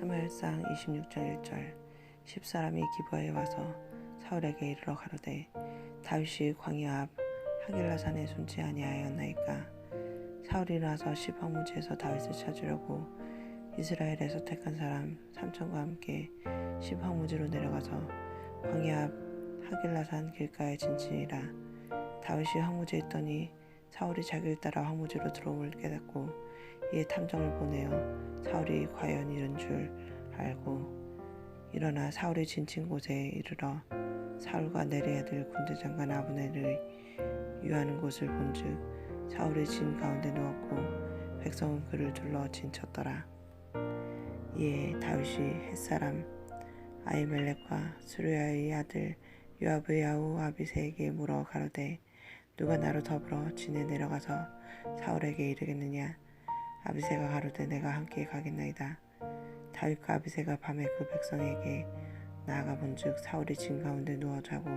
사무엘상 26장 1절. 십 사람이 기부하에 와서 사울에게 이르러 가로되 다윗이 광야 앞 하길라 산에 숨지 아니하였나이까? 사울이 일어나서 시방무지에서 다윗을 찾으려고 이스라엘에서 택한 사람 삼천과 함께 시방무지로 내려가서 광야 앞 하길라 산 길가에 진치니라. 다윗이 황무지에 있더니 사울이 자기를 따라 황무지로 들어옴을 깨닫고 이에 탐정을 보내어 사울이 과연 이런 줄 알고 일어나 사울이 진친 곳에 이르러 사울과 내리 아들 군대 장관 아브넬을 유하는 곳을 본즉 사울이 진 가운데 누웠고 백성은 그를 둘러 진쳤더라. 이에 다윗이 햇사람 아이멜렉과 수르야의 아들 요압의 아우 아비세에게 물어 가로되 누가 나로 더불어 진에 내려가서 사울에게 이르겠느냐 아비세가 가로되 내가 함께 가겠나이다. 다윗과 아비세가 밤에 그 백성에게 나아가 본즉 사울이 진 가운데 누워 자고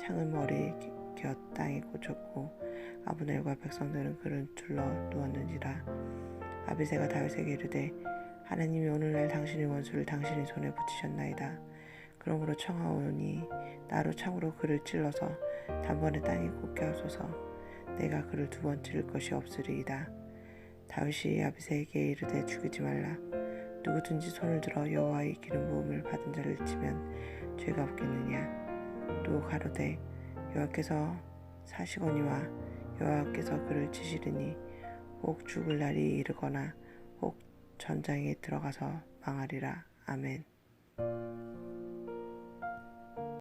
창을 머리 곁 땅에 꽂혔고 아브넬과 백성들은 그를 둘러 누웠는지라. 아비세가 다윗에게 이르되 하나님이 오늘날 당신의 원수를 당신의 손에 붙이셨나이다. 그러므로 청하오니 나로 창으로 그를 찔러서 단번에 땅에 꽂게 하소서. 내가 그를 두번 찌를 것이 없으리이다 다윗이 아비세에게 이르되 죽이지 말라. 누구든지 손을 들어 여호와의 기름 부음을 받은 자를 치면 죄가 없겠느냐? 또 가로되 여호와께서 사시거니와 여호와께서 그를 치시리니 혹 죽을 날이 이르거나 혹 전장에 들어가서 망하리라. 아멘